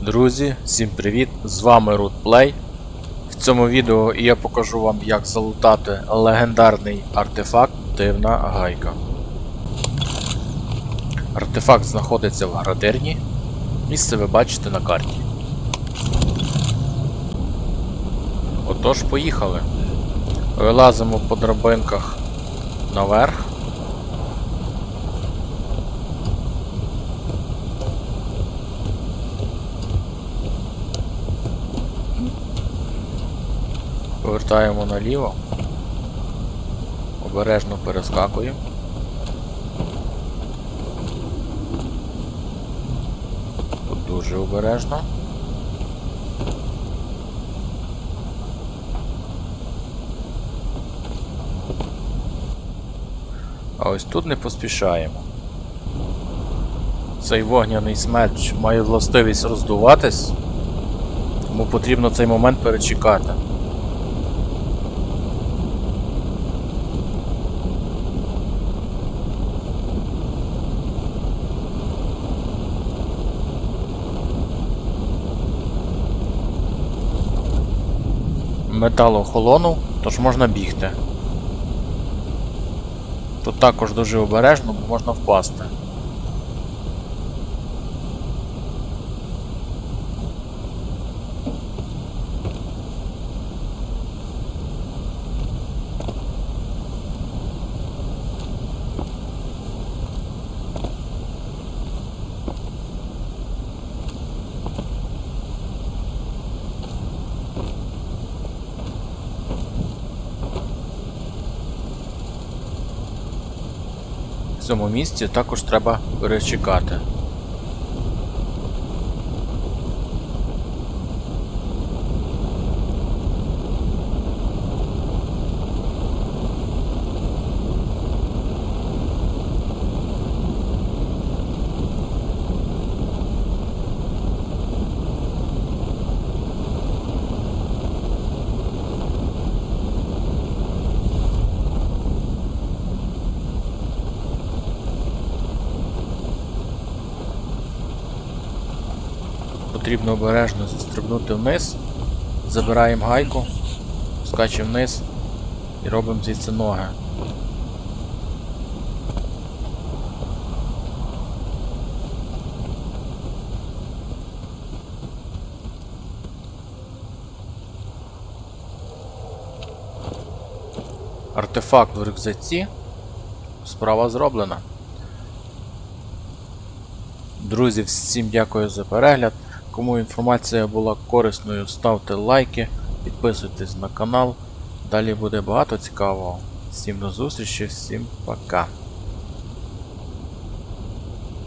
Друзі, всім привіт! З вами Rootplay. В цьому відео я покажу вам, як залутати легендарний артефакт Дивна гайка. Артефакт знаходиться в градирні. Місце ви бачите на карті. Отож, поїхали. Вилазимо по драбинках наверх. Повертаємо наліво. Обережно перескакуємо. Тут дуже обережно. А ось тут не поспішаємо. Цей вогняний смерч має властивість роздуватись, тому потрібно цей момент перечекати. Метал охолонув, тож можна бігти. Тут також дуже обережно, бо можна впасти. В цьому місці також треба перечекати. Потрібно обережно застрибнути вниз, забираємо гайку, скачемо вниз і робимо звідси ноги. Артефакт в рюкзаці. Справа зроблена. Друзі, всім дякую за перегляд. Кому інформація була корисною, ставте лайки, підписуйтесь на канал. Далі буде багато цікавого. Всім до зустрічі, всім пока.